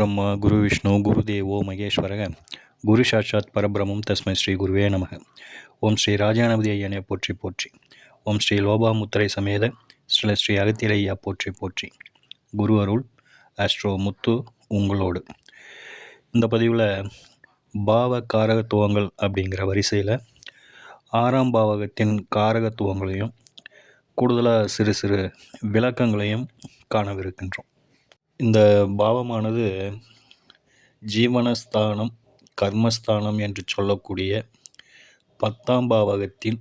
பிரம்ம குரு விஷ்ணு குரு தேவோ மகேஸ்வரக குரு சாட்சாத் பரபிரமம் தஸ்மை ஸ்ரீ குருவே நமக ஓம் ஸ்ரீ ராஜானபதி ஐயனை போற்றி போற்றி ஓம் ஸ்ரீ லோபாமுத்திரை சமேத ஸ்ரீ ஸ்ரீ அகத்திரையா ஐயா போற்றி போற்றி குரு அருள் ஆஸ்ட்ரோ முத்து உங்களோடு இந்த பதிவில் பாவ காரகத்துவங்கள் அப்படிங்கிற வரிசையில் ஆறாம் பாவகத்தின் காரகத்துவங்களையும் கூடுதலாக சிறு சிறு விளக்கங்களையும் காணவிருக்கின்றோம். இந்த பாவமானது ஜீவனஸ்தானம் கர்மஸ்தானம் என்று சொல்லக்கூடிய பத்தாம் பாவகத்தின்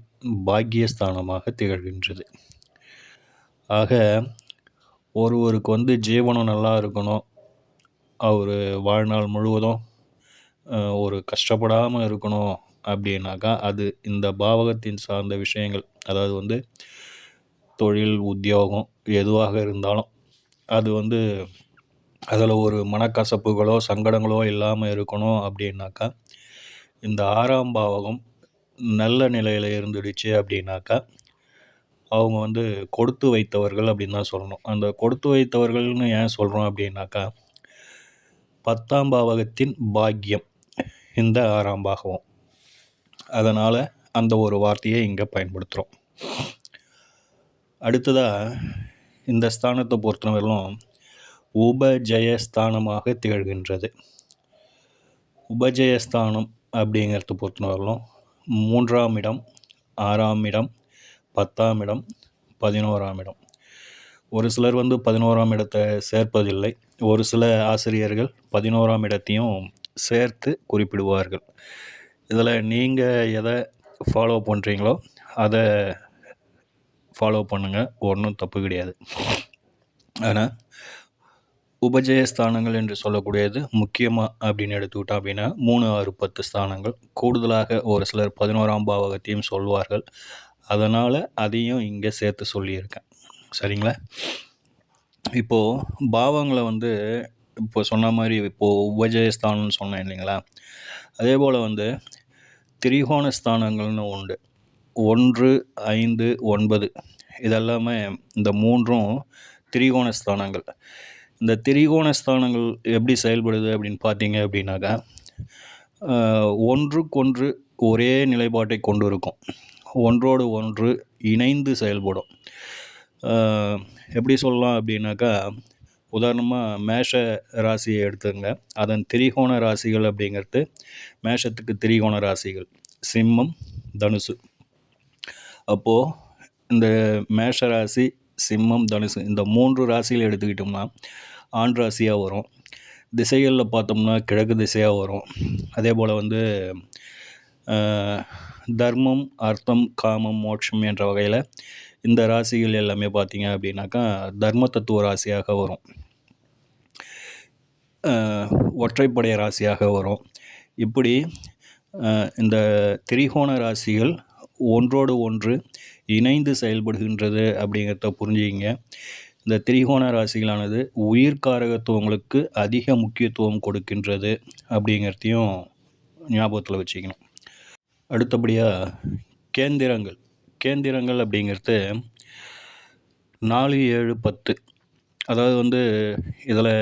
பாக்கியஸ்தானமாக திகழ்கின்றது. ஆக ஒருவருக்கு வந்து ஜீவனம் நல்லா இருக்கணும். அவர் வாழ்நாள் முழுவதும் ஒரு கஷ்டப்படாமல் இருக்கணும் அப்படின்னாக்கா அது இந்த பாவகத்தின் சார்ந்த விஷயங்கள். அதாவது வந்து தொழில் உத்தியோகம் எதுவாக இருந்தாலும் அது வந்து அதில் ஒரு மனக்கசப்புகளோ சங்கடங்களோ இல்லாமல் இருக்கணும் அப்படின்னாக்கா இந்த ஆறாம் பாவகம் நல்ல நிலையில் இருந்துடுச்சு அப்படின்னாக்கா அவங்க வந்து கொடுத்து வைத்தவர்கள் அப்படின்னு தான் சொல்லணும். அந்த கொடுத்து வைத்தவர்கள்னு ஏன் சொல்கிறோம் அப்படின்னாக்கா பத்தாம் பாவகத்தின் பாக்கியம் இந்த ஆறாம் பாகவம் அதனால் அந்த ஒரு வார்த்தையை இங்கே பயன்படுத்துகிறோம் அடுத்ததாக இந்த ஸ்தானத்தை பொறுத்தவரையிலும் உபஜயஸ்தானமாக திகழ்கின்றது. உபஜயஸ்தானம் அப்படிங்கிறத பொறுத்தவரையிலும் மூன்றாம் இடம் ஆறாம் இடம் பத்தாம் இடம் பதினோராம் இடம். ஒரு சிலர் வந்து பதினோராம் இடத்தை சேர்ப்பதில்லை. ஒரு சில ஆசிரியர்கள் பதினோராம் இடத்தையும் சேர்த்து குறிப்பிடுவார்கள். இதில் நீங்கள் எதை ஃபாலோ பண்ணுறீங்களோ அதை ஃபாலோ பண்ணுங்கள் ஒன்றும் தப்பு கிடையாது. ஆனால் உபஜய ஸ்தானங்கள் என்று சொல்லக்கூடியது முக்கியமாக அப்படின்னு எடுத்துக்கிட்டோம் அப்படின்னா மூணு ஆறு பத்து ஸ்தானங்கள். கூடுதலாக ஒரு சிலர் பதினோராம் பாவகத்தையும் சொல்வார்கள். அதனால் அதையும் இங்கே சேர்த்து சொல்லியிருக்கேன். சரிங்களா? இப்போது பாவங்களை வந்து இப்போ சொன்ன மாதிரி இப்போது உபஜயஸ்தானம்னு சொன்னேன் இல்லைங்களா? அதே போல் வந்து திரிகோண ஸ்தானங்கள்னு உண்டு. ஒன்று ஐந்து ஒன்பது. இதெல்லாமே இந்த மூன்றும் திரிகோண ஸ்தானங்கள். இந்த திரிகோண ஸ்தானங்கள் எப்படி செயல்படுது அப்படின்னு பார்த்தீங்க அப்படின்னாக்கா ஒன்றுக்கொன்று ஒரே நிலைப்பாட்டை கொண்டு இருக்கும். ஒன்றோடு ஒன்று இணைந்து செயல்படும். எப்படி சொல்லலாம் அப்படின்னாக்கா உதாரணமாக மேஷ ராசியை எடுத்துங்க. அதன் திரிகோண ராசிகள் அப்படிங்கிறது மேஷத்துக்கு திரிகோண ராசிகள். சிம்மம் தனுசு. அப்போது இந்த மேஷ ராசி சிம்மம் தனுசு இந்த மூன்று ராசிகள் எடுத்துக்கிட்டோம்னா ஆண்ட்ராசியாக வரும். திசைகளில் பார்த்தோம்னா கிழக்கு திசையாக வரும். அதே போல் வந்து தர்மம் அர்த்தம் காமம் மோட்சம் என்ற வகையில் இந்த ராசிகள் எல்லாமே பார்த்தீங்க அப்படின்னாக்கா தர்ம தத்துவ ராசியாக வரும். ஒற்றைப்படை ராசியாக வரும். இப்படி இந்த திரிகோண ராசிகள் ஒன்றோடு ஒன்று இணைந்து செயல்படுகின்றது அப்படிங்கிறத புரிஞ்சுக்கிங்க. இந்த திரிகோண ராசிகளானது உயிர்காரகத்துவங்களுக்கு அதிக முக்கியத்துவம் கொடுக்கின்றது அப்படிங்கிறதையும் ஞாபகத்தில் வச்சுக்கணும். அடுத்தபடியாக கேந்திரங்கள். கேந்திரங்கள் அப்படிங்கிறது நாலு ஏழு பத்து. அதாவது வந்து இதில்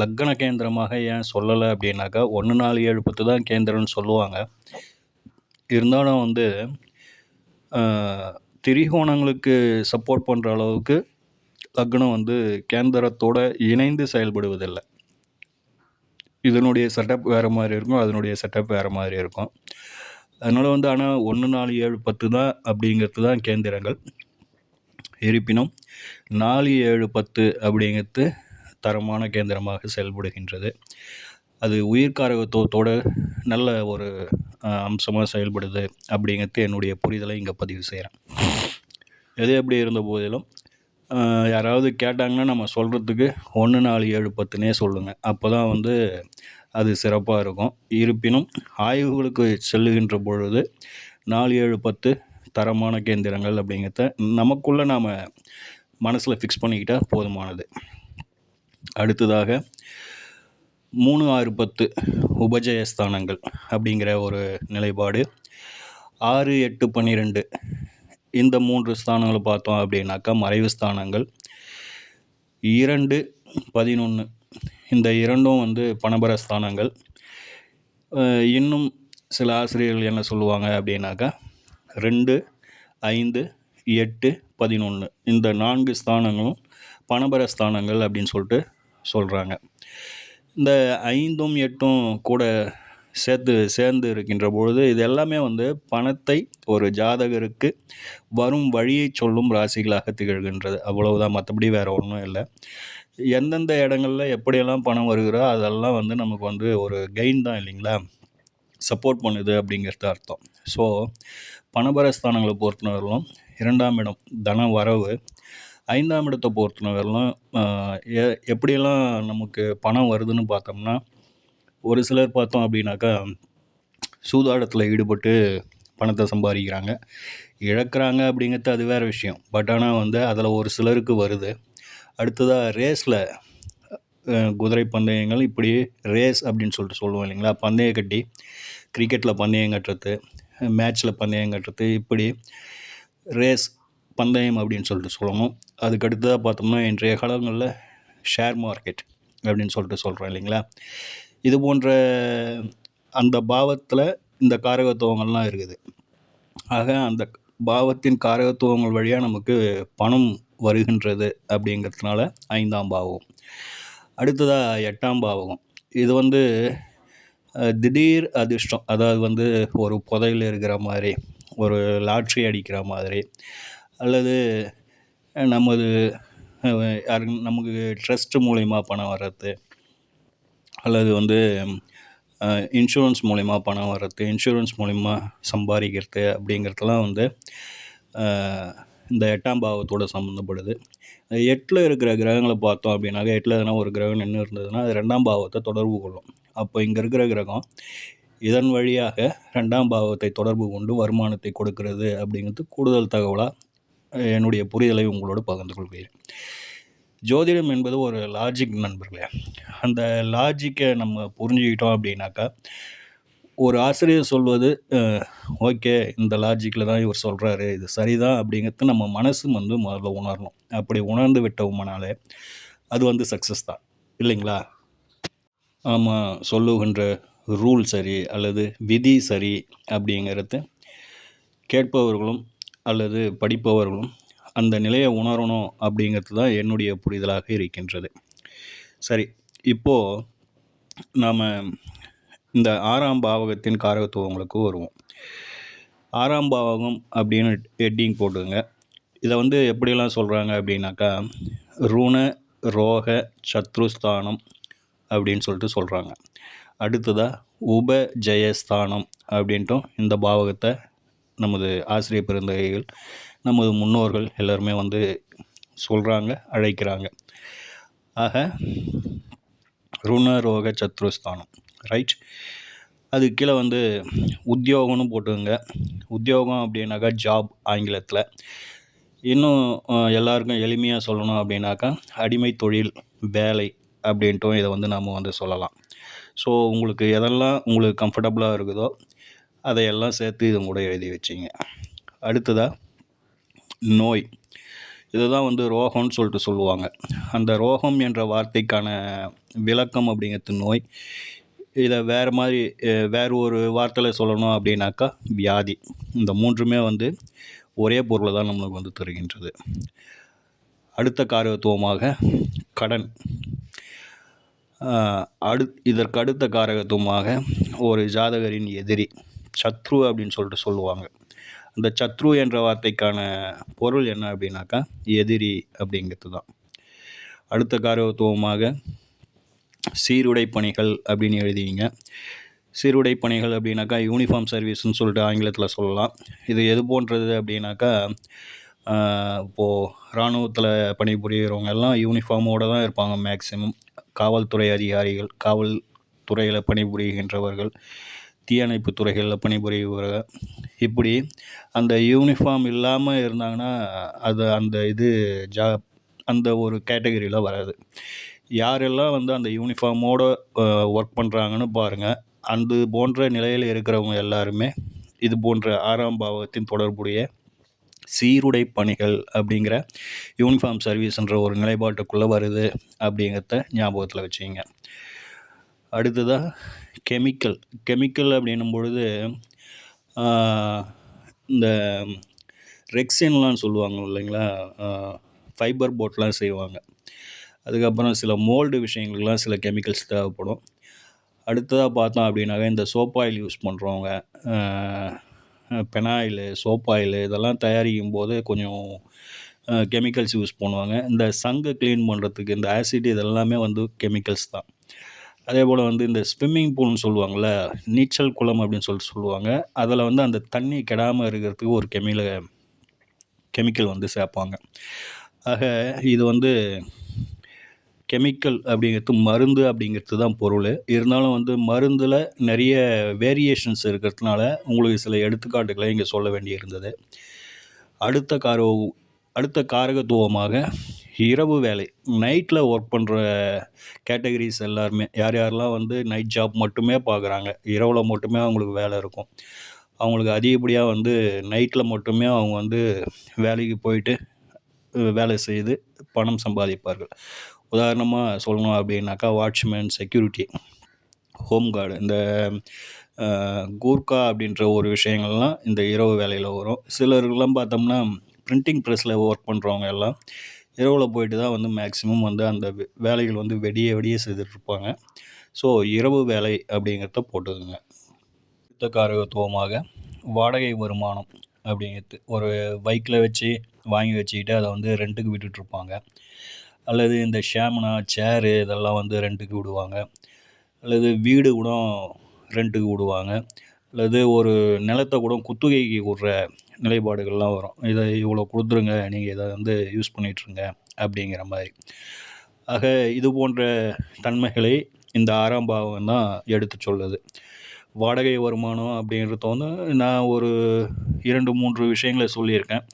லக்கண கேந்திரமாக ஏன் சொல்லலை அப்படின்னாக்கா ஒன்று நாலு ஏழு பத்து தான் கேந்திரம்னு சொல்லுவாங்க. இருந்தாலும் வந்து திரிகோணங்களுக்கு சப்போர்ட் பண்ணுற அளவுக்கு லக்னம் வந்து கேந்திரத்தோட இணைந்து செயல்படுவதில்லை. இதனுடைய செட்டப் வேறு மாதிரி இருக்கும் அதனுடைய செட்டப் வேறு மாதிரி இருக்கும். அதனால் வந்து ஆனால் ஒன்று நாலு ஏழு பத்து தான் அப்படிங்கிறது தான் கேந்திரங்கள். இருப்பினும் நாலு ஏழு பத்து அப்படிங்கிறது தரமான கேந்திரமாக செயல்படுகின்றது. அது உயிர்காரகத்துவத்தோட நல்ல ஒரு அம்சமாக செயல்படுது அப்படிங்கிறது என்னுடைய புரிதலை இங்கே பதிவு செய்கிறேன் எது எப்படி இருந்த போதிலும் யாராவது கேட்டாங்கன்னா நம்ம சொல்கிறதுக்கு ஒன்று நாலு ஏழு பத்துனே சொல்லுங்கள் அப்போ தான் வந்து அது சிறப்பாக இருக்கும். இருப்பினும் ஆய்வுகளுக்கு செல்லுகின்ற பொழுது நாலு ஏழு பத்து தரமான கேந்திரங்கள் அப்படிங்கிறத நமக்குள்ளே நாம் மனசில் ஃபிக்ஸ் பண்ணிக்கிட்டால் போதுமானது. அடுத்ததாக மூணு ஆறு பத்து உபஜயஸ்தானங்கள் அப்படிங்கிற ஒரு நிலைப்பாடு ஆறு எட்டு பன்னிரெண்டு இந்த மூன்று ஸ்தானங்களை பார்த்தோம் அப்படின்னாக்கா மறைவு ஸ்தானங்கள். இரண்டு பதினொன்று இந்த இரண்டும் வந்து பணபர ஸ்தானங்கள். இன்னும் சில ஆசிரியர்கள் என்ன சொல்லுவாங்க அப்படின்னாக்கா ரெண்டு ஐந்து எட்டு பதினொன்று இந்த நான்கு ஸ்தானங்களும் பணபர ஸ்தானங்கள் அப்படின்னு சொல்லிட்டு சொல்கிறாங்க இந்த ஐந்தும் எட்டும் கூட சேர்த்து சேர்ந்து இருக்கின்ற பொழுது இது எல்லாமே வந்து பணத்தை ஒரு ஜாதகருக்கு வரும் வழியை சொல்லும் ராசிகளாக திகழ்கின்றது. அவ்வளவுதான். மற்றபடி வேறு ஒன்றும் இல்லை. எந்தெந்த இடங்களில் எப்படியெல்லாம் பணம் வருகிறோ அதெல்லாம் வந்து நமக்கு வந்து ஒரு கெயின் தான் இல்லைங்களா? சப்போர்ட் பண்ணுது அப்படிங்கிறது அர்த்தம். ஸோ பணபரஸ்தானங்களை பொறுத்தவரையிலும் இரண்டாம் இடம் தன வரவு. ஐந்தாம் இடத்தை பொறுத்தவரையிலும் எ- எப்படியெல்லாம் நமக்கு பணம் வருதுன்னு பார்த்தோம்னா ஒரு சிலர் பார்த்தோம் அப்படின்னாக்கா சூதாடத்தில் ஈடுபட்டு பணத்தை சம்பாதிக்கிறாங்க. இழக்கிறாங்க அப்படிங்கிறது அது வேறு விஷயம். பட் ஆனால் வந்து அதில் ஒரு சிலருக்கு வருது. அடுத்ததாக ரேஸில் குதிரை பந்தயங்கள் இப்படி ரேஸ் அப்படின்னு சொல்லிட்டு சொல்லுவோம் இல்லைங்களா? பந்தயம் கட்டி கிரிக்கெட்டில் பந்தயம் கட்டுறது மேட்ச்சில் பந்தயம் கட்டுறது இப்படி ரேஸ் பந்தயம் அப்படின்னு சொல்லிட்டு சொல்லணும் அதுக்கு அடுத்ததாக பார்த்தோம்னா இன்றைய காலங்களில் ஷேர் மார்க்கெட் அப்படின்னு சொல்லிட்டு சொல்கிறோம் இல்லைங்களா? இது போன்ற அந்த பாவத்தில் இந்த காரகத்துவங்கள்லாம் இருக்குது. ஆக அந்த பாவத்தின் காரகத்துவங்கள் வழியாக நமக்கு பணம் வருகின்றது அப்படிங்கிறதுனால ஐந்தாம் பாவம் அடுத்ததாக எட்டாம் பாவகம். இது வந்து திடீர் அதிர்ஷ்டம். அதாவது வந்து ஒரு புதையில் இருக்கிற மாதிரி ஒரு லாட்ரி அடிக்கிற மாதிரி அல்லது நமது யாரு யாருக்கு நமக்கு ட்ரஸ்ட்டு மூலிமா பணம் வர்றது அல்லது வந்து இன்சூரன்ஸ் மூலிமா பணம் வர்றது இன்சூரன்ஸ் மூலிமா சம்பாதிக்கிறது அப்படிங்கிறதுலாம் வந்து இந்த எட்டாம் பாவத்தோட சம்மந்தப்படுது எட்டில் இருக்கிற கிரகங்களை பார்த்தோம் அப்படின்னாக்க எட்டில் எதனா ஒரு கிரகம் நின்று இருந்ததுன்னா அது ரெண்டாம் பாவத்தை தொடர்பு கொள்ளும். அப்போ இங்கே இருக்கிற கிரகம் இதன் வழியாக ரெண்டாம் பாவத்தை தொடர்பு கொண்டு வருமானத்தை கொடுக்கிறது அப்படிங்கிறது கூடுதல் தகவலாக என்னுடைய புரிதலை உங்களோடு பகிர்ந்து கொள்கிறேன். ஜோதிடம் என்பது ஒரு லாஜிக் நண்பர்களே. அந்த லாஜிக்கை நம்ம புரிஞ்சுக்கிட்டோம் அப்படின்னாக்கா ஒரு ஆசிரியர் சொல்வது ஓகே இந்த லாஜிக்கில் தான் இவர் சொல்கிறாரு இது சரிதான் அப்படிங்கிறது நம்ம மனசு வந்து முதல்ல உணரணும். அப்படி உணர்ந்து விட்டோம்னாலே அது வந்து சக்ஸஸ் தான். இல்லைங்களா? ஆமாம் சொல்லுகின்ற ரூல் சரி அல்லது விதி சரி அப்படிங்கிறது கேட்பவர்களும் அல்லது படிப்பவர்களும் அந்த நிலையை உணரணும் அப்படிங்கிறது தான் என்னுடைய புரிதலாக இருக்கின்றது. சரி இப்போது நாம் இந்த ஆறாம் பாவகத்தின் காரகத்துவங்களுக்கு வருவோம். ஆறாம் பாவகம் அப்படின்னு ஹெட்டிங் போட்டுங்க இதை வந்து எப்படியெல்லாம் சொல்கிறாங்க அப்படின்னாக்கா ருண ரோக சத்ருஸ்தானம் அப்படின்னு சொல்லிட்டு சொல்கிறாங்க அடுத்ததாக உப ஜெயஸ்தானம் அப்படின்ட்டும் இந்த பாவகத்தை நமது ஆசிரியர் பெருந்தகைகள் நமது முன்னோர்கள் எல்லோருமே வந்து சொல்கிறாங்க அழைக்கிறாங்க. ஆக ருணரோக சத்ருஸ்தானம். ரைட் அது கீழே வந்து உத்தியோகம்னு போட்டுங்க உத்தியோகம் அப்படின்னாக்கா ஜாப் ஆங்கிலத்தில். இன்னும் எல்லாருக்கும் எளிமையாக சொல்லணும் அப்படின்னாக்கா அடிமை தொழில் வேலை அப்படின்ட்டும் இதை வந்து நாம் வந்து சொல்லலாம். ஸோ உங்களுக்கு எதெல்லாம் உங்களுக்கு கம்ஃபர்டபுளாக இருக்குதோ அதையெல்லாம் சேர்த்து இது கூட எழுதி வச்சிங்க. அடுத்ததாக நோய். இதுதான் வந்து ரோகம்னு சொல்லிட்டு சொல்லுவாங்க. அந்த ரோகம் என்ற வார்த்தைக்கான விளக்கம் அப்படிங்கிறது நோய். இதை வேறு மாதிரி வேறு ஒரு வார்த்தையில் சொல்லணும் அப்படின்னாக்கா வியாதி. இந்த மூன்றுமே வந்து ஒரே பொருளை தான் நம்மளுக்கு வந்து தருகின்றது. அடுத்த காரகத்துவமாக கடன். அடு இதற்கு அடுத்த காரகத்துவமாக ஒரு ஜாதகரின் எதிரி சத்ரு அப்படின்னு சொல்லிட்டு சொல்லுவாங்க. அந்த சத்ரு என்ற வார்த்தைக்கான பொருள் என்ன அப்படின்னாக்கா எதிரி அப்படிங்கிறது தான் அடுத்த காரத்துவமாக சீருடை பணிகள் அப்படின்னு எழுதிங்க சீருடை பணிகள் அப்படின்னாக்கா யூனிஃபார்ம் சர்வீஸ்னு சொல்லிட்டு ஆங்கிலத்தில் சொல்லலாம். இது எது போன்றது அப்படின்னாக்கா இப்போது இராணுவத்தில் பணிபுரிகிறவங்க எல்லாம் யூனிஃபார்மோடு தான் இருப்பாங்க மேக்ஸிமம் காவல்துறை அதிகாரிகள் காவல்துறையில் பணிபுரிகின்றவர்கள் தீயணைப்பு துறைகளில் பணிபுரிபவர்கள் இப்படி அந்த யூனிஃபார்ம் இல்லாமல் இருந்தாங்கன்னா அது அந்த இது ஜா அந்த ஒரு கேட்டகரியில் வராது. யாரெல்லாம் வந்து அந்த யூனிஃபார்மோடு ஒர்க் பண்ணுறாங்கன்னு பாருங்கள் அந்த போன்ற நிலையில் இருக்கிறவங்க எல்லாருமே இது போன்ற ஆறாம் பாவத்தின் தொடர்புடைய சீருடை பணிகள் அப்படிங்கிற யூனிஃபார்ம் சர்வீஸ்ன்ற ஒரு நிலைப்பாட்டுக்குள்ளே வருது அப்படிங்கிறத ஞாபகத்தில் வச்சுங்க அடுத்ததாக கெமிக்கல் கெமிக்கல் அப்படின்னும் பொழுது இந்த ரெக்ஸின்லாம் சொல்லுவாங்க இல்லைங்களா? ஃபைபர் போட்லாம் செய்வாங்க. அதுக்கப்புறம் சில மோல்டு விஷயங்களுக்கெலாம் சில கெமிக்கல்ஸ் தேவைப்படும். அடுத்ததாக பார்த்தோம் அப்படின்னாக்கா இந்த சோப் ஆயில் யூஸ் பண்ணுறவங்க பெனாயிலு சோப் ஆயில் இதெல்லாம் தயாரிக்கும் போது கொஞ்சம் கெமிக்கல்ஸ் யூஸ் பண்ணுவாங்க. இந்த சங்கை க்ளீன் பண்ணுறதுக்கு இந்த ஆசிட் இதெல்லாமே வந்து கெமிக்கல்ஸ் தான். அதே போல் வந்து இந்த ஸ்விம்மிங் பூல்னு சொல்லுவாங்கள்ல நீச்சல் குளம் அப்படின்னு சொல்லிட்டு சொல்லுவாங்க. அதில் வந்து அந்த தண்ணி கெடாமல் இருக்கிறதுக்கு ஒரு கெமில கெமிக்கல் வந்து சேர்ப்பாங்க. ஆக இது வந்து கெமிக்கல் அப்படிங்கிறது மருந்து அப்படிங்கிறது தான் பொருள். இருந்தாலும் வந்து மருந்தில் நிறைய வேரியேஷன்ஸ் இருக்கிறதுனால உங்களுக்கு சில எடுத்துக்காட்டுகளை இங்கே சொல்ல வேண்டியிருந்தது. அடுத்த கார அடுத்த காரகத்துவமாக இரவு வேலை. நைட்டில் ஒர்க் பண்ணுற கேட்டகரிஸ் எல்லாருமே யார் யாரெல்லாம் வந்து நைட் ஜாப் மட்டுமே பார்க்குறாங்க இரவில் மட்டுமே அவங்களுக்கு வேலை இருக்கும். அவங்களுக்கு அதிகப்படியாக வந்து நைட்டில் மட்டுமே அவங்க வந்து வேலைக்கு போயிட்டு வேலை செய்து பணம் சம்பாதிப்பார்கள். உதாரணமாக சொல்லணும் அப்படின்னாக்கா வாட்ச்மேன் செக்யூரிட்டி ஹோம் கார்டு இந்த கூர்கா கூர்க்கா அப்படின்ற ஒரு விஷயங்கள்லாம் இந்த இரவு வேலையில் வரும். சிலருக்கெல்லாம் பார்த்தோம்னா பிரிண்டிங் ப்ரெஸ்ஸில் ஒர்க் பண்ணுறவங்க எல்லாம் இரவில் போயிட்டு தான் வந்து மேக்ஸிமம் வந்து அந்த வே- வேலைகள் வந்து வெடிய வெடிய செய்துட்ருப்பாங்க. ஸோ இரவு வேலை அப்படிங்கிறத போட்டுக்கோங்க. அடுத்த காரகத்துவமாக வாடகை வருமானம் அப்படிங்கிறது ஒரு பைக்கில் வச்சு வாங்கி வச்சுக்கிட்டு அதை வந்து ரெண்ட்டுக்கு விட்டுட்ருப்பாங்க. அல்லது இந்த ஷேமனா சேரு இதெல்லாம் வந்து ரெண்ட்டுக்கு விடுவாங்க. அல்லது வீடு கூட ரெண்ட்டுக்கு விடுவாங்க. அல்லது ஒரு நிலத்தை கூட குத்துகைக்கு விடுற நிலைப்பாடுகள்லாம் வரும். இதை இவ்வளோ கொடுத்துருங்க நீங்கள் இதை வந்து யூஸ் பண்ணிகிட்ருங்க அப்படிங்கிற மாதிரி. ஆக இது போன்ற தன்மைகளை இந்த ஆறாம் பாவம் தான் எடுத்து சொல்லுது. வாடகை வருமானம் அப்படின்றத வந்து நான் ஒரு இரண்டு மூன்று விஷயங்களை சொல்லியிருக்கேன்.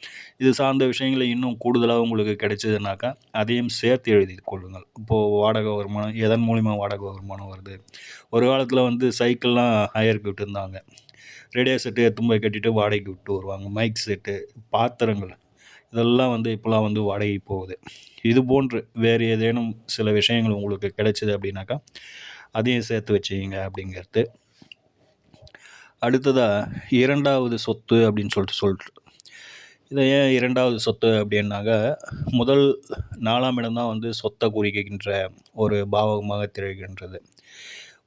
இது சார்ந்த விஷயங்களை இன்னும் கூடுதலாக உங்களுக்கு கிடைச்சதுனாக்கா அதையும் சேர்த்து எழுதி கொள்ளுங்கள். இப்போது வாடகை வருமானம் எதன் மூலிமா வாடகை வருமானம் வருது? ஒரு காலத்தில் வந்து சைக்கிள்லாம் ஹையருக்கு விட்டுருந்தாங்க. ரேடியோ செட்டு எடுத்து போய் கட்டிட்டு வாடகைக்கு விட்டு வருவாங்க. மைக் செட்டு பாத்திரங்கள் இதெல்லாம் வந்து இப்போலாம் வந்து வாடகை போகுது. இது போன்று வேறு ஏதேனும் சில விஷயங்கள் உங்களுக்கு கிடைச்சிது அப்படின்னாக்கா அதையும் சேர்த்து வச்சுக்கிங்க அப்படிங்கிறது. அடுத்ததாக இரண்டாவது சொத்து அப்படின்னு சொல்லிட்டு சொல்லிட்டு இதை ஏன் இரண்டாவது சொத்து அப்படின்னாக்க முதல் நாலாம் இடம் தான் வந்து சொத்தை குறிக்கின்ற ஒரு பாவகமாக திகழ்கின்றது.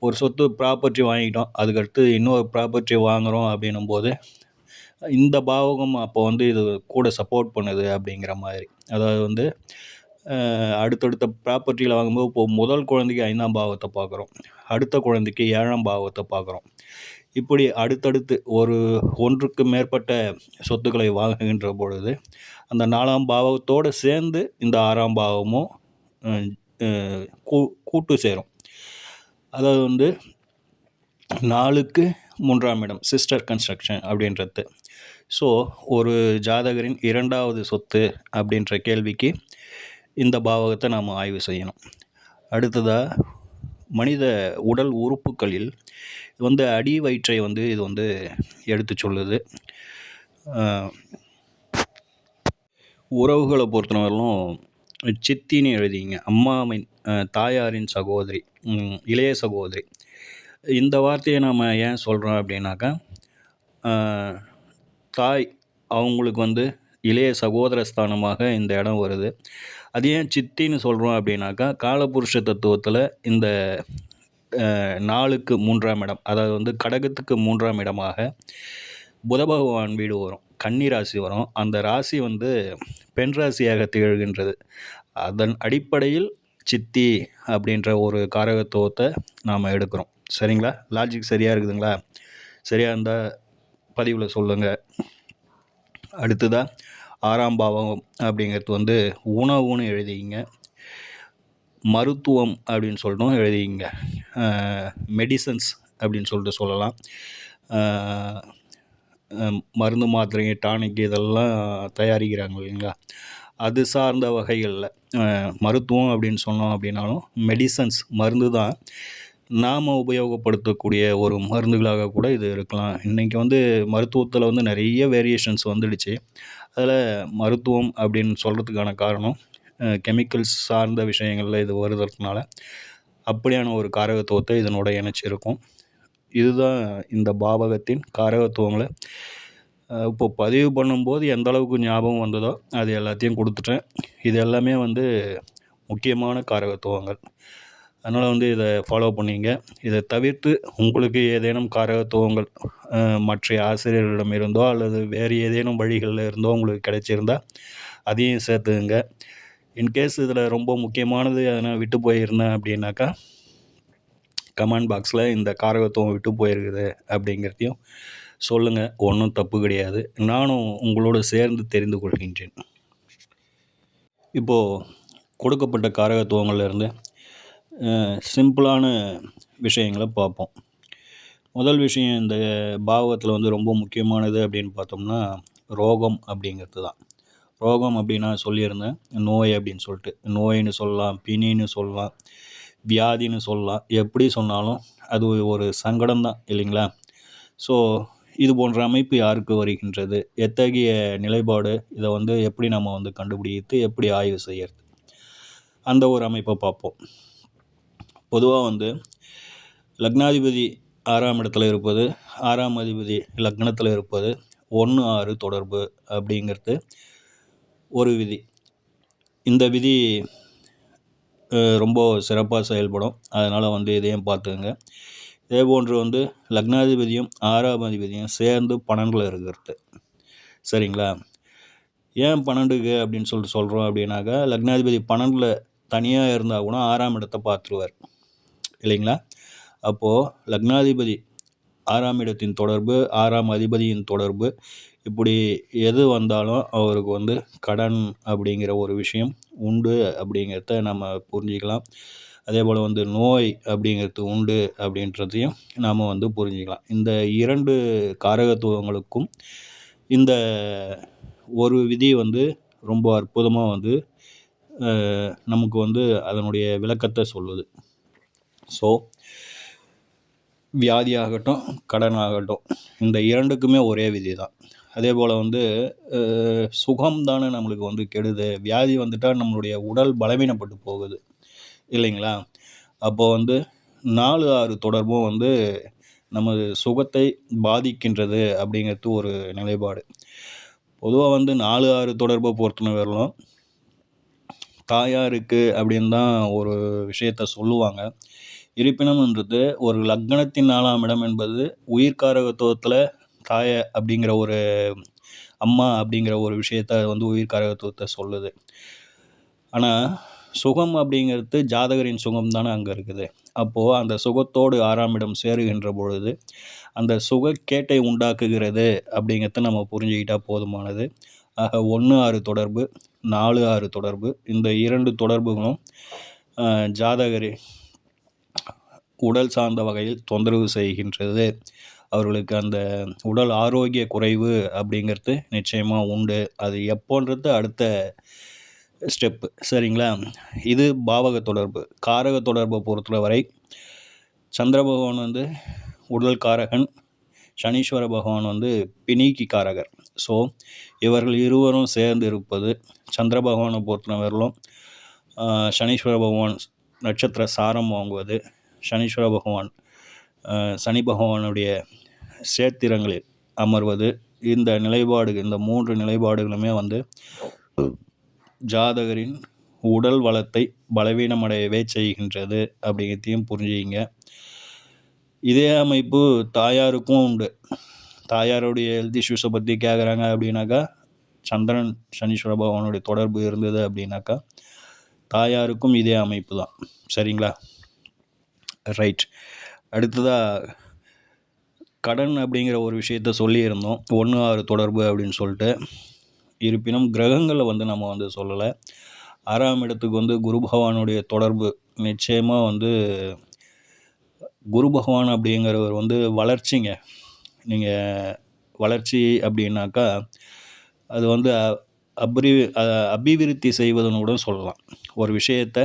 ஒரு சொத்து ப்ராப்பர்ட்டி வாங்கிட்டோம் அதுக்கடுத்து இன்னொரு ப்ராப்பர்ட்டி வாங்குகிறோம் அப்படின்னும் போது இந்த பாவகம் அப்போ வந்து இது கூட சப்போர்ட் பண்ணுது அப்படிங்கிற மாதிரி. அதாவது வந்து அடுத்தடுத்த ப்ராப்பர்ட்டியில் வாங்கும்போது இப்போ முதல் குழந்தைக்கு ஐந்தாம் பாவத்தை பார்க்குறோம். அடுத்த குழந்தைக்கு ஏழாம் பாவத்தை பார்க்குறோம். இப்படி அடுத்தடுத்து ஒரு ஒன்றுக்கு மேற்பட்ட சொத்துக்களை வாங்குகின்ற பொழுது அந்த நாலாம் பாவத்தோடு சேர்ந்து இந்த ஆறாம் பாவமும் கூ- கூட்டு சேரும். அதாவது வந்து நாலுக்கு மூன்றாம் இடம் சிஸ்டர் கன்ஸ்ட்ரக்ஷன் அப்படின்றது. ஸோ ஒரு ஜாதகரின் இரண்டாவது சொத்து அப்படின்ற கேள்விக்கு இந்த பாவகத்தை நாம் ஆய்வு செய்யணும். அடுத்ததாக மனித உடல் உறுப்புகளில் வந்து அடி வயிற்றை வந்து இது வந்து எடுத்து சொல்லுது. உறவுகளை பொறுத்தவரையிலும் சித்தின்னு எழுதிங்க. அம்மாவின் தாயாரின் சகோதரி. இளைய சகோதரி. இந்த வார்த்தையை நாம் ஏன் சொல்கிறோம் அப்படின்னாக்கா தாய் அவங்களுக்கு வந்து இளைய சகோதர ஸ்தானமாக இந்த இடம் வருது. அது ஏன் சித்தின்னு சொல்கிறோம் அப்படின்னாக்கா காலபுருஷ தத்துவத்தில் இந்த நாளுக்கு மூன்றாம் இடம் அதாவது வந்து கடகத்துக்கு மூன்றாம் இடமாக புத பகவான் வீடு வரும் கன்னி ராசி வரும். அந்த ராசி வந்து பெண் ராசியாக திகழ்கின்றது. அதன் அடிப்படையில் சித்தி அப்படின்ற ஒரு காரகத்துவத்தை நாம் எடுக்கிறோம். சரிங்களா? லாஜிக் சரியாக இருக்குதுங்களா? சரியாக இருந்தால் பதிவில் சொல்லுங்கள் அடுத்ததாக ஆறாம் பாவம் அப்படிங்கிறது வந்து உணவுன்னு எழுதிங்க. மருத்துவம் அப்படின்னு சொல்லிட்டும் எழுதிங்க. மெடிசன்ஸ் அப்படின்னு சொல்லிட்டு சொல்லலாம். மருந்து மாத்திரைங்க டானிக் இதெல்லாம் தயாரிக்கிறாங்க இல்லைங்களா? அது சார்ந்த வகைகளில் மருத்துவம் அப்படின்னு சொன்னோம் அப்படின்னாலும் மெடிசன்ஸ் மருந்து தான். நாம் உபயோகப்படுத்தக்கூடிய ஒரு மருந்துகளாக கூட இது இருக்கலாம். இன்றைக்கி வந்து மருத்துவத்தில் வந்து நிறைய வேரியேஷன்ஸ் வந்துடுச்சு. அதில் மருத்துவம் அப்படின்னு சொல்கிறதுக்கான காரணம் கெமிக்கல்ஸ் சார்ந்த விஷயங்களில் இது வருதுனால அப்படியான ஒரு காரகத்துவத்தை இதனோட இணைச்சிருக்கும். இதுதான் இந்த பாவகத்தின் காரகத்துவங்களை இப்போ பதிவு பண்ணும்போது எந்த அளவுக்கு ஞாபகம் வந்ததோ அது எல்லாத்தையும் கொடுத்துட்டேன். இது எல்லாமே வந்து முக்கியமான காரகத்துவங்கள். அதனால் வந்து இதை ஃபாலோ பண்ணிங்க. இதை தவிர்த்து உங்களுக்கு ஏதேனும் காரகத்துவங்கள் மற்ற ஆசிரியர்களிடம் இருந்தோ அல்லது வேறு ஏதேனும் வழிகளில் இருந்தோ உங்களுக்கு கிடைச்சிருந்தா அதையும் சேர்த்துங்க இன்கேஸ் இதில் ரொம்ப முக்கியமானது எதனா விட்டு போயிருந்தேன் அப்படின்னாக்கா கமெண்ட் பாக்ஸில் இந்த காரகத்துவம் விட்டு போயிருக்குது அப்படிங்கிறதையும் சொல்லுங்கள் ஒன்றும் தப்பு கிடையாது. நானும் உங்களோடு சேர்ந்து தெரிந்து கொள்கின்றேன். இப்போது கொடுக்கப்பட்ட காரகத்துவங்கள்லேருந்து சிம்பிளான விஷயங்களை பார்ப்போம். முதல் விஷயம் இந்த பாவகத்தில் வந்து ரொம்ப முக்கியமானது அப்படின்னு பார்த்தோம்னா ரோகம் அப்படிங்கிறது தான். ரோகம் அப்படின்னா சொல்லியிருந்தேன். நோய் அப்படின்னு சொல்லிட்டு. நோயின்னு சொல்லலாம் பிணின்னு சொல்லலாம் வியாதின்னு சொல்லலாம். எப்படி சொன்னாலும் அது ஒரு சங்கடம் தான் இல்லைங்களா? ஸோ இது போன்ற அமைப்பு யாருக்கு வருகின்றது? எத்தகைய நிலைப்பாடு? இதை வந்து எப்படி நம்ம வந்து கண்டுபிடித்து எப்படி ஆய்வு செய்யறது? அந்த ஒரு அமைப்பை பார்ப்போம். பொதுவாக வந்து லக்னாதிபதி ஆறாம் இடத்துல இருப்பது ஆறாம் அதிபதி லக்னத்தில் இருப்பது ஒன்று ஆறு தொடர்பு அப்படிங்கிறது ஒரு விதி. இந்த விதி ரொம்ப சிறப்பாக செயல்படும். அதனால் வந்து இதையும் பார்த்துங்க இதே போன்று வந்து லக்னாதிபதியும் ஆறாம் அதிபதியும் சேர்ந்து பன்னெண்டில் இருக்கிறது. சரிங்களா? ஏன் பன்னெண்டுக்கு அப்படின்னு சொல்லிட்டு சொல்கிறோம் அப்படின்னாக்கா லக்னாதிபதி பன்னெண்டில் தனியாக இருந்தால் கூட ஆறாம் இடத்தை பார்த்துருவார். இல்லைங்களா? அப்போது லக்னாதிபதி ஆறாம் இடத்தின் தொடர்பு ஆறாம் அதிபதியின் தொடர்பு இப்படி எது வந்தாலும் அவருக்கு வந்து கடன் அப்படிங்கிற ஒரு விஷயம் உண்டு அப்படிங்கிறத நம்ம புரிஞ்சிக்கலாம். அதே போல் வந்து நோய் அப்படிங்கிறது உண்டு அப்படின்றதையும் நாம் வந்து புரிஞ்சிக்கலாம். இந்த இரண்டு காரகத்துவங்களுக்கும் இந்த ஒரு விதி வந்து ரொம்ப அற்புதமாக வந்து நமக்கு வந்து அதனுடைய விளக்கத்தை சொல்லுது. ஸோ வியாதியாகட்டும் கடன் ஆகட்டும் இந்த இரண்டுக்குமே ஒரே விதி தான். அதே போல் வந்து சுகம் தானே நம்மளுக்கு வந்து கெடுது. வியாதி வந்துட்டால் நம்மளுடைய உடல் பலவீனப்பட்டு போகுது. இல்லைங்களா? அப்போது வந்து நாலு ஆறு தொடர்பும் வந்து நமது சுகத்தை பாதிக்கின்றது அப்படிங்கிறது ஒரு நிலைப்பாடு. பொதுவாக வந்து நாலு ஆறு தொடர்பை பொறுத்தன தாயாருக்கு அப்படின்னு தான் ஒரு விஷயத்த சொல்லுவாங்க. இருப்பினும்ன்றது ஒரு லக்னத்தின் நாலாம் இடம் என்பது உயிர்காரகத்துவத்தில் தாய அப்படிங்கிற ஒரு அம்மா அப்படிங்கிற ஒரு விஷயத்த வந்து உயிர்காரகத்துவத்தை சொல்லுது. ஆனால் சுகம் அப்படிங்கிறது ஜாதகரின் சுகம் தானே அங்கே இருக்குது. அப்போது அந்த சுகத்தோடு ஆறாம் இடம் சேருகின்ற பொழுது அந்த சுகக்கேட்டை உண்டாக்குகிறது அப்படிங்கிறத நம்ம புரிஞ்சுக்கிட்டால் போதுமானது. ஆக ஒன்று ஆறு தொடர்பு நாலு ஆறு தொடர்பு இந்த இரண்டு தொடர்புகளும் ஜாதகரி உடல் சார்ந்த வகையில் தொந்தரவு செய்கின்றது. அவர்களுக்கு அந்த உடல் ஆரோக்கிய குறைவு அப்படிங்கிறது நிச்சயமாக உண்டு. அது எப்போன்றது அடுத்த ஸ்டெப்பு சரிங்களா? இது பாவக தொடர்பு. காரக தொடர்பை பொறுத்தவரை சந்திர பகவான் வந்து உடல் காரகன் சனீஸ்வர பகவான் வந்து பிணிக்கு காரகர். ஸோ இவர்கள் இருவரும் சேர்ந்து இருப்பது சந்திர பகவானை பொறுத்தவரையிலும் சனீஸ்வர பகவான் நட்சத்திர சாரம் வாங்குவது சனீஸ்வர பகவான் சனி பகவானுடைய சேத்திரங்களில் அமர்வது இந்த நிலைப்பாடு இந்த மூன்று நிலைப்பாடுகளுமே வந்து ஜாதகரின் உடல் வளத்தை பலவீனமடையவே செய்கின்றது அப்படிங்கிறதையும் புரிஞ்சுக்கிங்க. இதே அமைப்பு தாயாருக்கும் உண்டு. தாயாருடைய ஹெல்த் இஷ்யூஸை பற்றி கேட்குறாங்க அப்படின்னாக்கா சந்திரன் சனீஸ்வர பகவானுடைய தொடர்பு இருந்தது அப்படின்னாக்கா தாயாருக்கும் இதே அமைப்பு தான். சரிங்களா? ரைட் அடுத்ததாக கடன் அப்படிங்கிற ஒரு விஷயத்த சொல்லியிருந்தோம். ஒன்று ஆறு தொடர்பு அப்படின்னு சொல்லிட்டு. இருப்பினும் கிரகங்களை வந்து நம்ம வந்து சொல்லலை. ஆறாம் இடத்துக்கு வந்து குரு பகவானுடைய தொடர்பு. நிச்சயமாக வந்து குரு பகவான் அப்படிங்கிறவர் வந்து வளர்ச்சிங்க. நீங்கள் வளர்ச்சி அப்படின்னாக்கா அது வந்து அப்ரி அபிவிருத்தி செய்வதுன்னு கூட சொல்லலாம். ஒரு விஷயத்தை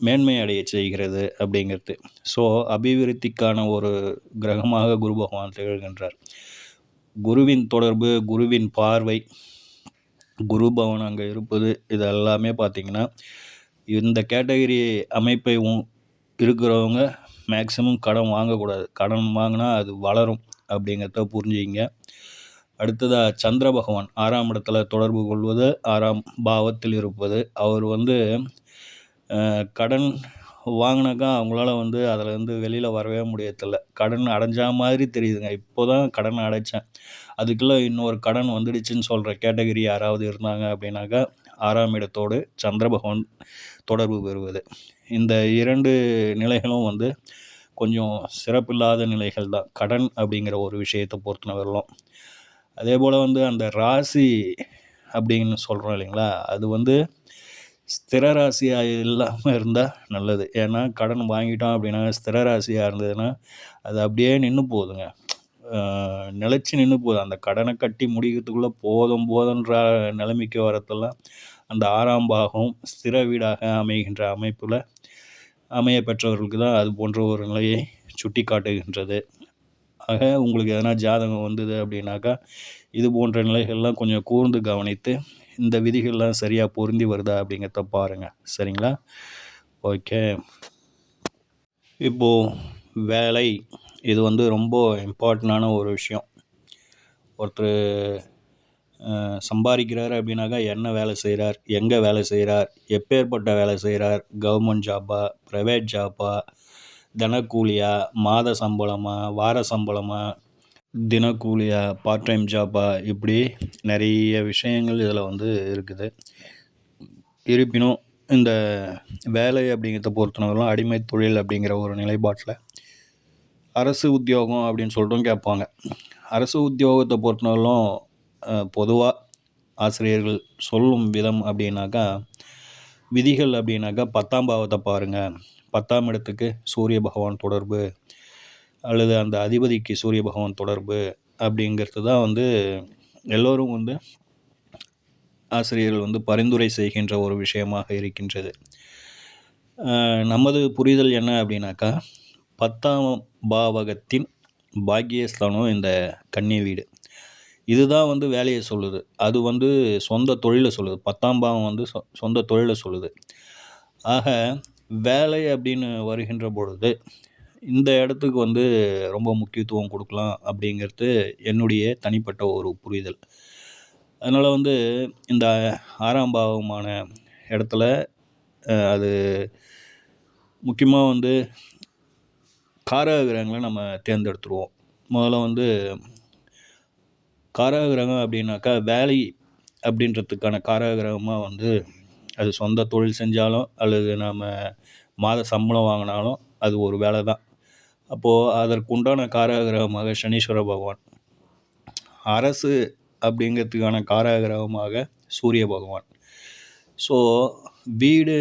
மேன்மை அடைய செய்கிறது அப்படிங்கிறது. ஸோ அபிவிருத்திக்கான ஒரு கிரகமாக குரு பகவான் திகழ்கின்றார். குருவின் தொடர்பு குருவின் பார்வை குரு பவன் அங்கே இருப்பது இது எல்லாமே பார்த்திங்கன்னா இந்த கேட்டகரி அமைப்பை இருக்கிறவங்க மேக்ஸிமம் கடன் வாங்கக்கூடாது. கடன் வாங்கினா அது வளரும் அப்படிங்கிறத புரிஞ்சுக்கிங்க. அடுத்ததாக சந்திர பகவான் ஆறாம் இடத்துல தொடர்பு கொள்வது ஆறாம் பாவத்தில் இருப்பது. அவர் வந்து கடன் வாங்கினாக்கா அவங்களால வந்து அதுலேருந்து வெளியில் வரவே முடியறதில்ல. கடன் அடைஞ்சா மாதிரி தெரியுதுங்க. இப்போ தான் கடன் அடைச்சேன். அதுக்குள்ளே இன்னொரு கடன் வந்துடுச்சுன்னு சொல்கிற கேட்டகரி யாராவது இருந்தாங்க அப்படின்னாக்கா ஆறாம் இடத்தோடு சந்திர பகவான் தொடர்பு பெறுவது. இந்த இரண்டு நிலைகளும் வந்து கொஞ்சம் சிறப்பில்லாத நிலைகள் தான். கடன் அப்படிங்கிற ஒரு விஷயத்தை பொறுத்தவரையிலும் அதே போல் வந்து அந்த ராசி அப்படின்னு சொல்கிறோம் இல்லைங்களா? அது வந்து ஸ்திர ராசியாக இல்லாமல் இருந்தால் நல்லது. ஏன்னா கடன் வாங்கிட்டோம் அப்படின்னா ஸ்திர ராசியாக இருந்ததுன்னா அது அப்படியே நின்று போகுதுங்க. நிலச்சி நின்று போகுது. அந்த கடனை கட்டி முடிக்கிறதுக்குள்ளே போதும் போதுன்ற நிலைமைக்கு வரத்தெல்லாம் அந்த ஆறாம் பாகம் ஸ்திர வீடாக அமைகின்ற அமைப்பில் அமைய பெற்றவர்களுக்கு தான் அது போன்ற ஒரு நிலையை சுட்டி காட்டுகின்றது ஆக உங்களுக்கு எதனா ஜாதகம் வந்தது அப்படின்னாக்கா இது போன்ற நிலைகள்லாம் கொஞ்சம் கூர்ந்து கவனித்து இந்த விதிகள்லாம் சரியாக பொருந்தி வருதா அப்படிங்கிறத பாருங்கள் சரிங்களா? ஓகே. இப்போது வேலை இது வந்து ரொம்ப இம்பார்ட்டண்டான ஒரு விஷயம். ஒருத்தர் சம்பாதிக்கிறார் அப்படின்னாக்கா என்ன வேலை செய்கிறார் எங்கே வேலை செய்கிறார் எப்பேற்பட்ட வேலை செய்கிறார் கவர்மெண்ட் ஜாப்பா ப்ரைவேட் ஜாப்பா தினக்கூலியா மாத சம்பளமா வார சம்பளமா தினக்கூலியா பார்ட் டைம் ஜாப்பா இப்படி நிறைய விஷயங்கள் இதில் வந்து இருக்குது. இருப்பினும் இந்த வேலை அப்படிங்கிறத பொறுத்தவரைலாம் அடிமை தொழில் அப்படிங்கிற ஒரு நிலைப்பாட்டில் அரசு உத்தியோகம் அப்படின்னு சொல்லிட்டும் கேட்பாங்க. அரசு உத்தியோகத்தை பொறுத்தவரையிலும் பொதுவாக ஆசிரியர்கள் சொல்லும் விதம் அப்படின்னாக்கா விதிகள் அப்படின்னாக்கா பத்தாம் பாவத்தை பாருங்கள் பத்தாம் இடத்துக்கு சூரிய பகவான் தொடர்பு அல்லது அந்த அதிபதிக்கு சூரிய பகவான் தொடர்பு அப்படிங்கிறது தான் வந்து எல்லோரும் வந்து ஆசிரியர்கள் வந்து பரிந்துரை செய்கின்ற ஒரு விஷயமாக இருக்கின்றது. நமது புரிதல் என்ன அப்படின்னாக்கா பத்தாம் பாவகத்தின் பாக்கியஸ்தானம் இந்த கன்னி வீடு. இதுதான் வந்து வேலையை சொல்லுது. அது வந்து சொந்த தொழிலை சொல்லுது. பத்தாம் பாவம் வந்து சொ சொந்த தொழிலை சொல்லுது. ஆக வேலை அப்படின்னு வருகின்ற பொழுது இந்த இடத்துக்கு வந்து ரொம்ப முக்கியத்துவம் கொடுக்கலாம் அப்படிங்கிறது என்னுடைய தனிப்பட்ட ஒரு புரிதல். அதனால் வந்து இந்த ஆறாம் பாவமான இடத்துல அது முக்கியமாக வந்து காரக கிரகங்களை நம்ம தேர்ந்தெடுத்துருவோம். முதல்ல வந்து காரக கிரகம் அப்படின்னாக்கா வேலை அப்படின்றதுக்கான காரக கிரகமாக வந்து அது சொந்த தொழில் செஞ்சாலும் அல்லது நாம் மாத சம்பளம் வாங்கினாலும் அது ஒரு வேலை தான் அப்போது அதற்குண்டான காரகிரகமாக சனீஸ்வர பகவான். அரசு அப்படிங்கிறதுக்கான காரகிரகமாக சூரிய பகவான். ஸோ வீடு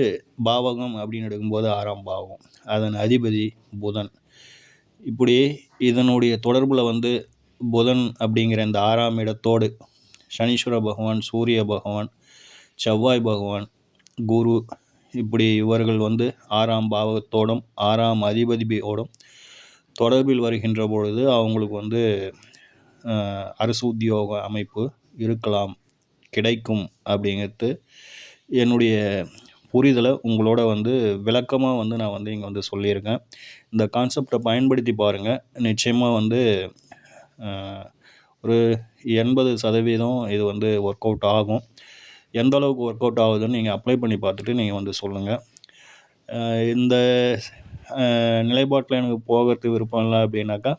பாவகம் அப்படின்னு எடுக்கும்போது ஆறாம் பாவம் அதன் அதிபதி புதன். இப்படி இதனுடைய தொடர்பில் வந்து புதன் அப்படிங்கிற இந்த ஆறாம் இடத்தோடு சனீஸ்வர பகவான் சூரிய பகவான் செவ்வாய் பகவான் குரு இப்படி இவர்கள் வந்து ஆறாம் பாவகத்தோடும் ஆறாம் அதிபதியோடும் தொடர்பில் வருகின்ற பொழுது அவங்களுக்கு வந்து அரசு உத்தியோக அமைப்பு இருக்கலாம் கிடைக்கும் அப்படிங்கிறது என்னுடைய புரிதலை உங்களோட வந்து விளக்கமாக வந்து நான் வந்து இங்கே வந்து சொல்லியிருக்கேன். இந்த கான்செப்டை பயன்படுத்தி பாருங்கள் நிச்சயமாக வந்து ஒரு எண்பது சதவீதம் இது வந்து ஒர்க் அவுட் ஆகும். எந்த அளவுக்கு ஒர்க் அவுட் ஆகுதுன்னு நீங்கள் அப்ளை பண்ணி பார்த்துட்டு நீங்கள் வந்து சொல்லுங்கள் இந்த நிலைப்பாட்டில் எனக்கு போகிறதுக்கு விருப்பம் இல்லை அப்படின்னாக்கா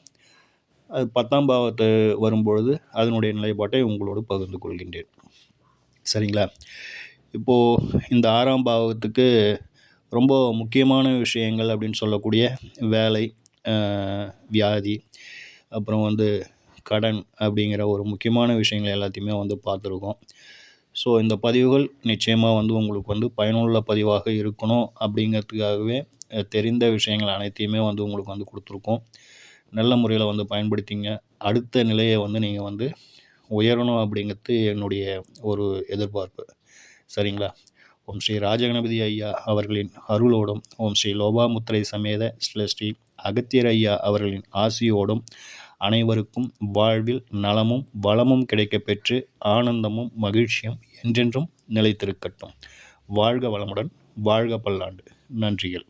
அது பத்தாம் பாவத்தை வரும்பொழுது அதனுடைய நிலைப்பாட்டை உங்களோடு பகிர்ந்து கொள்கின்றேன். சரிங்களா? இப்போது இந்த ஆறாம் பாவத்துக்கு ரொம்ப முக்கியமான விஷயங்கள் அப்படின்னு சொல்லக்கூடிய வேலை வியாதி அப்புறம் வந்து கடன் அப்படிங்கிற ஒரு முக்கியமான விஷயங்கள் எல்லாத்தையுமே வந்து பார்த்துருக்கோம். ஸோ இந்த பதிவுகள் நிச்சயமாக வந்து உங்களுக்கு வந்து பயனுள்ள பதிவாக இருக்கணும் அப்படிங்கிறதுக்காகவே தெரிந்த விஷயங்கள் அனைத்தையுமே வந்து உங்களுக்கு வந்து கொடுத்துருக்கோம். நல்ல முறையில் வந்து பயன்படுத்திங்க. அடுத்த நிலையை வந்து நீங்கள் வந்து உயரணும் அப்படிங்கிறது என்னுடைய ஒரு எதிர்பார்ப்பு. சரிங்களா? ஓம் ஸ்ரீ ராஜகணபதி ஐயா அவர்களின் அருளோடும் ஓம் ஸ்ரீ லோபாமுத்திரை சமேத ஸ்ரீ ஸ்ரீ அகத்தியர் ஐயா அவர்களின் ஆசியோடும் அனைவருக்கும் வாழ்வில் நலமும் வளமும் கிடைக்கப் பெற்று ஆனந்தமும் மகிழ்ச்சியும் என்றென்றும் நிலைத்திருக்கட்டும். வாழ்க வளமுடன் வாழ்க பல்லாண்டு. நன்றிகள்.